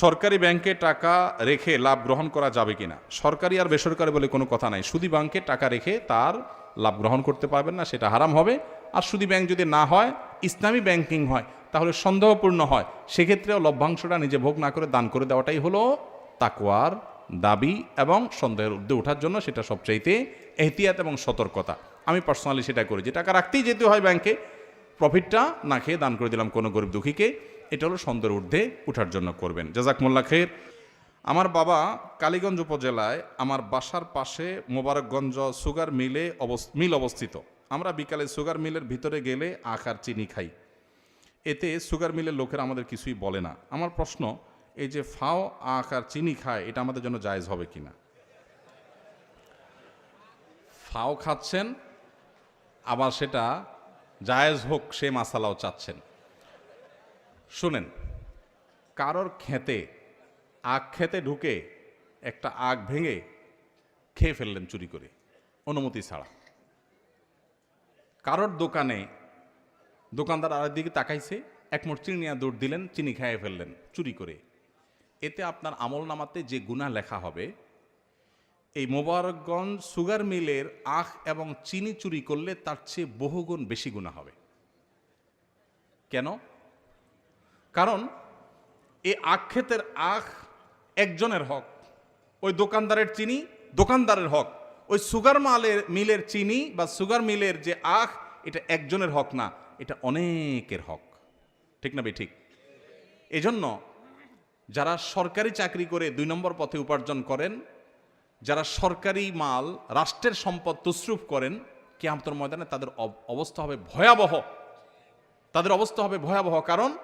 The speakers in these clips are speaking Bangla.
সরকারি ব্যাংকে টাকা রেখে লাভ গ্রহণ করা যাবে কিনা সরকারি আর বেসরকারি বলে কোনো কথা নাই। সুদী ব্যাংকে টাকা রেখে তার লাভ গ্রহণ করতে পারবেন না, সেটা হারাম হবে। আর সুদী ব্যাংক যদি না হয়, ইসলামী ব্যাংকিং হয়, তাহলে সন্দেহপূর্ণ হয়। সেক্ষেত্রেও লভ্যাংশটা নিজে ভোগ না করে দান করে দেওয়াটাই হলো তাকুয়ার দাবি এবং সন্দেহের ঊর্ধ্বে ওঠার জন্য সেটা সবচাইতে এহতিয়াত এবং সতর্কতা। আমি পার্সোনালি সেটা করি। যে টাকা রাখতেই যেতে হয় ব্যাংকে, প্রফিটটা না খেয়ে দান করে দিলাম কোনো গরিব দুঃখীকে। এটা হলো সন্দের ঊর্ধ্বে উঠার জন্য করবেন। জাজাকমোল্লা খের আমার বাবা কালীগঞ্জ উপজেলায় আমার বাসার পাশে মোবারকগঞ্জ সুগার মিলে মিল অবস্থিত। আমরা বিকালে সুগার মিলের ভিতরে গেলে আখ আর চিনি খাই। এতে সুগার মিলের লোকেরা আমাদের কিছুই বলে না। আমার প্রশ্ন, এই যে ফাও, আখ আর চিনি খায়, এটা আমাদের জন্য জায়েজ হবে কি না ফাও খাচ্ছেন, আবার সেটা জায়েজ হোক সে মাসালাও চাচ্ছেন। শুনেন, কারোর খেতে আখ খেতে ঢুকে একটা আখ ভেঙে খেয়ে ফেললেন চুরি করে, অনুমতি ছাড়া। কারোর দোকানে দোকানদার আর দিকে তাকাইছে, এক মোট চিনি নিয়ে দৌড় দিলেন, চিনি খাইয়ে ফেললেন, চুরি করে। এতে আপনার আমল নামাতে যে গুণা লেখা হবে, এই মোবারকগঞ্জ সুগার মিলের আখ এবং চিনি চুরি করলে তার চেয়ে বহুগুণ বেশি গুণা হবে। কেন? কারণ এই আখ ক্ষেতের আখ একজনের হক, ওই দোকানদারের চিনি দোকানদারের হক, ওই সুগার মালের, মিলের চিনি বা সুগার মিলের যে আখ, এটা একজনের হক না, এটা অনেকের হক। ঠিক না বে, ঠিক? এজন্য যারা সরকারি চাকরি করে দুই নম্বর পথে উপার্জন করেন, যারা সরকারি মাল, রাষ্ট্রের সম্পদ তসরুফ করেন কে কেয়ামতর ময়দানে তাদের অব- অবস্থা হবে ভয়াবহ। তাদের অবস্থা হবে ভয়াবহ। কারণ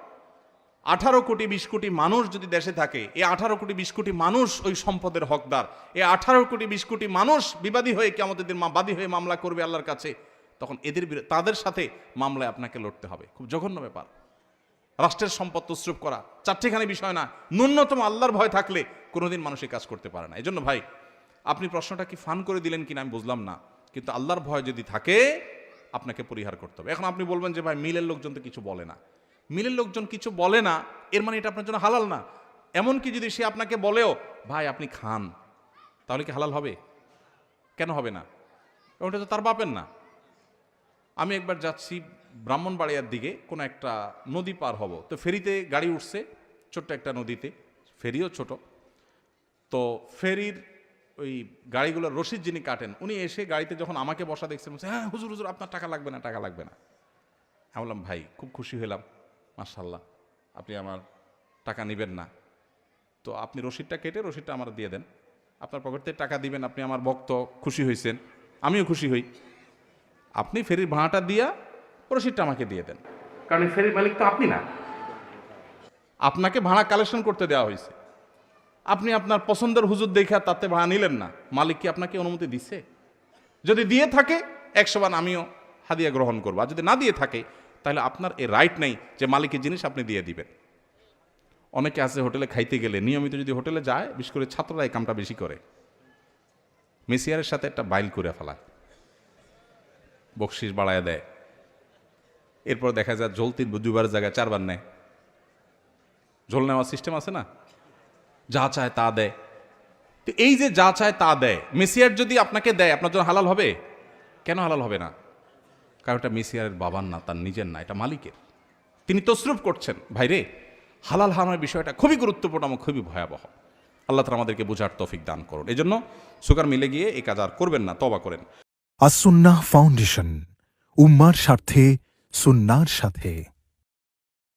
আঠারো কোটি বিশ কোটি মানুষ যদি দেশে থাকে এই আঠারো কোটি বিশ কোটি মানুষ ওই সম্পদের হকদার। এই আঠারো কোটি বিশ কোটি মানুষ বিবাদী হয়ে কেমতের দিন মা- বাদী হয়ে মামলা করবে আল্লাহর কাছে, তখন এদের তাদের সাথে মামলায় আপনাকে লড়তে হবে। খুব জঘন্য ব্যাপার। রাষ্ট্রের সম্পদ তসরুপ করা চারটিখানি বিষয় না। ন্যূনতম আল্লাহর ভয় থাকলে কোনোদিন মানুষ এই কাজ করতে পারে না। এই জন্য ভাই, আপনি প্রশ্নটা কি ফান করে দিলেন কিনা আমি বুঝলাম না। কিন্তু আল্লাহর ভয় যদি থাকে, আপনাকে পরিহার করতে হবে। এখন আপনি বলবেন যে, ভাই, মিলের লোকজন তো কিছু বলে না। মিলের লোকজন কিছু বলে না, এর মানে এটা আপনার জন্য হালাল না। এমনকি যদি সে আপনাকে বলেও, ভাই, আপনি খান, তাহলে কি হালাল হবে? কেন হবে না? ওটা তো তার বাপের না। আমি একবার যাচ্ছি ব্রাহ্মণবাড়িয়ার দিকে, কোনো একটা নদী পার হব। তো ফেরিতে গাড়ি উঠছে, ছোট্ট একটা নদীতে, ফেরিও ছোট। তো ফেরির ওই গাড়িগুলোর রশিদ যিনি কাটেন, উনি এসে গাড়িতে যখন আমাকে বসা দেখছেন হ্যাঁ হুজুর হুজুর, আপনার টাকা লাগবে না, টাকা লাগবে না। আমি বললাম, ভাই, খুব খুশি হলাম। মার্শাল্লাহ আপনি আমার টাকা নেবেন না। তো আপনি রসিদটা কেটে রসিদটা আমার দিয়ে দেন। আপনার পকেট থেকে টাকা দিবেন আপনি আমার ভক্ত খুশি হয়েছেন আমিও খুশি হই। আপনি ফেরির ভাড়াটা দিয়া রসিদটা আমাকে দিয়ে দেন। কারণ ফেরির মালিক তো আপনি না। আপনাকে ভাড়া কালেকশন করতে দেওয়া হয়েছে আপনি আপনার পছন্দের হুজুর দেখে আর তাতে ভাড়া নিলেন না। মালিক কি আপনাকে অনুমতি দিছে? যদি দিয়ে থাকে একশো বান আমিও হাদিয়া গ্রহণ করব। আর যদি না দিয়ে থাকে তাহলে আপনার এ রাইট নেই যে মালিকের জিনিস আপনি দিয়ে দিবেন। অনেকে আছে হোটেলে খাইতে গেলে, নিয়মিত যদি হোটেলে যায়, বিশেষ করে ছাত্ররা এই কামটা বেশি করে। মেসিয়ারের সাথে একটা বাইল করে ফেলায়। বকশিস বাড়ায় দেয়। এরপর দেখা যায় জল তিন দুবার জায়গায় চারবার নেয়। ঝোল নেওয়ার সিস্টেম আছে না? যা চায় তা দেয়। তো এই যে যা চায় তা দেয়। মেসিয়ার যদি আপনাকে দেয়, আপনার জন্য হালাল হবে? কেন হালাল হবে না? কারণ এটা মেসিয়ারের বাবার না, তার নিজের না, এটা মালিকের। তিনি তসরুপ করছেন। ভাইরে হালাল হারামের বিষয়টা খুবই গুরুত্বপূর্ণ এবং খুবই ভয়াবহ। আল্লাহ তালা আমাদেরকে বোঝার তফিক দান করুন। এজন্য জন্য সুগার মিলে গিয়ে এই কাজ আর করবেন না তবা করেন। আসুন্না ফাউন্ডেশন, উম্মার স্বার্থে, সুন্নার সাথে।